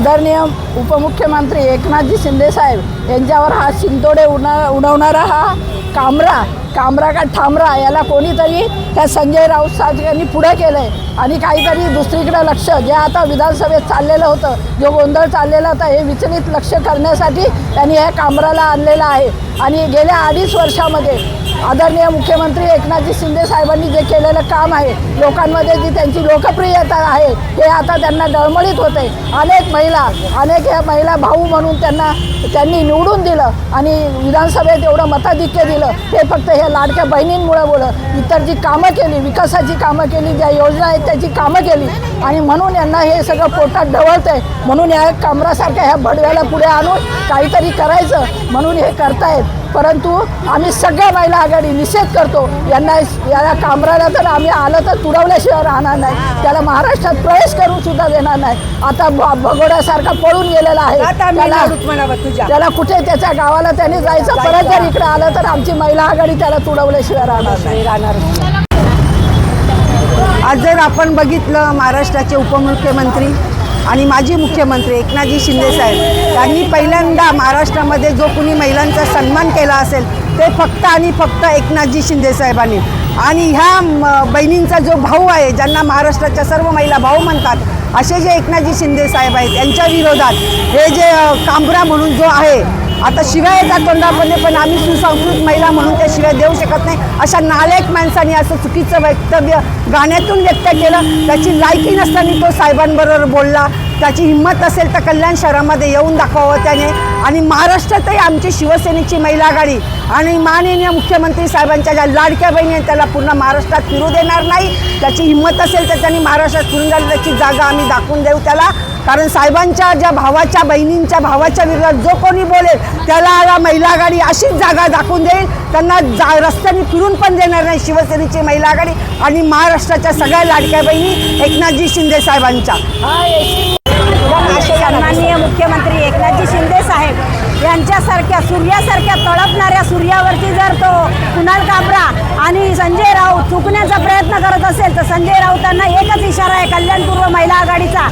आदरणीय उपमुख्यमंत्री एकनाथजी शिंदेसाहेब यांच्यावर हा शिंतोडे उन्हा उडवणारा हा कामरा कामरा का ठामरा याला कोणीतरी त्या संजय राऊत साहेब यांनी पुढे केलं आहे आणि काहीतरी दुसरीकडे लक्ष जे आता विधानसभेत चाललेलं होतं जो गोंधळ चाललेला होता हे विचलित लक्ष करण्यासाठी त्यांनी ह्या कामराला आणलेलं आहे. आणि गेल्या अडीच वर्षामध्ये आदरणीय मुख्यमंत्री एकनाथजी शिंदे साहेबांनी जे केलेलं काम आहे लोकांमध्ये जी त्यांची लोकप्रियता आहे हे आता त्यांना डळमळीत होते अनेक महिला अनेक ह्या महिला भाऊ म्हणून त्यांना त्यांनी निवडून दिलं आणि विधानसभेत एवढं मताधिक्य दिलं. हे फक्त ह्या लाडक्या बहिणींमुळे बोलं इतर जी कामं केली विकासाची कामं केली ज्या योजना आहेत त्याची कामं केली. आणि म्हणून यांना हे सगळं पोटात ढवळतं आहे म्हणून या कमरासारख्या ह्या भडव्याला पुढे आणून काहीतरी करायचं. म्हणून हे करतायत. परंतु आम्ही सगळ्या महिला आघाडी निषेध करतो. यांना या कामराला तर आम्ही आलं तर तुडवल्याशिवाय राहणार नाही. त्याला महाराष्ट्रात प्रवेश करू सुद्धा देणार नाही. आता भगोड्यासारखा पळून गेलेला आहे. त्याला कुठे त्याच्या गावाला त्याने जायचं परत जर इकडे आलं तर आमची महिला आघाडी त्याला तुडवल्याशिवाय राहणार नाही. राहणार आज जर आपण बघितलं महाराष्ट्राचे उपमुख्यमंत्री आणि माजी मुख्यमंत्री एकनाथजी शिंदे साहेब त्यांनी पहिल्यांदा महाराष्ट्रामध्ये जो कुणी महिलांचा सन्मान केला असेल ते फक्त आणि फक्त एकनाथजी शिंदे साहेबांनी. आणि ह्या म, बहिणींचा जो भाऊ आहे ज्यांना महाराष्ट्राच्या सर्व महिला भाऊ म्हणतात असे जे एकनाथजी शिंदे साहेब आहेत यांच्या विरोधात हे जे कांबरा म्हणून जो आहे आता शिवाय येतात तोंडामध्ये पण आम्ही सुसंस्कृत महिला म्हणून त्या शिव्या देऊ शकत नाही. अशा नालायक माणसाने असं चुकीचं वक्तव्य गाण्यातून व्यक्त केलं. त्याची लायकी नसताना तो साहेबांबरोबर बोलला. त्याची हिंमत असेल तर कल्याण शहरामध्ये येऊन दाखवावं त्याने. आणि महाराष्ट्रातही आमची शिवसेनेची महिला आघाडी आणि माननीय मुख्यमंत्री साहेबांच्या ज्या लाडक्या बहिणी आहेत त्याला पूर्ण महाराष्ट्रात फिरू देणार नाही. त्याची हिंमत असेल तर त्यांनी महाराष्ट्रात फिरून जाईल. त्याची जागा आम्ही दाखवून देऊ त्याला. कारण साहेबांच्या ज्या भावाच्या बहिणींच्या भावाच्या विरोधात जो कोणी बोलेल त्याला महिला आघाडी अशीच जागा दाखवून देईल. त्यांना जा रस्त्याने फिरून पण देणार नाही शिवसेनेची महिला आघाडी आणि महाराष्ट्राच्या सगळ्या लाडक्या बहिणी एकनाथजी शिंदे साहेबांच्या. माननीय मुख्यमंत्री एकनाथजी शिंदे साहेब यांच्यासारख्या सूर्यासारख्या तळपणाऱ्या सूर्यावरती जर तो कुणाल काबरा आणि संजय राऊत चुकण्याचा प्रयत्न करत असेल तर संजय राऊतांना एकच इशारा आहे कल्याणपूर्व महिला आघाडीचा.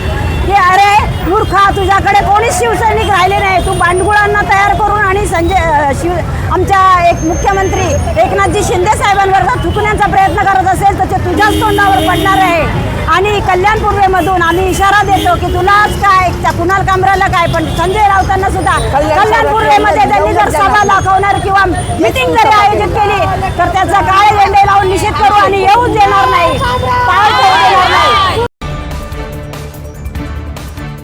अरे मूर्खा तुझ्याकडे कोणीच शिवसैनिक राहिले नाही. तू बांडगुळांना तयार करून आणि संजय शिव आमच्या एक मुख्यमंत्री एकनाथजी शिंदे साहेबांवर जर चुकण्याचा प्रयत्न करत असेल तर ते तुझ्याच तोंडावर पडणार आहे. आणि कल्याण पूर्वेमधून आम्ही इशारा देतो की तुलाच काय त्या कुणाल कामराला काय पण संजय राऊतांना सुद्धा कल्याण पूर्वेमध्ये त्यांनी जर सभा दाखवणार किंवा मिटिंग जरी आयोजित केली तर त्याचा काळे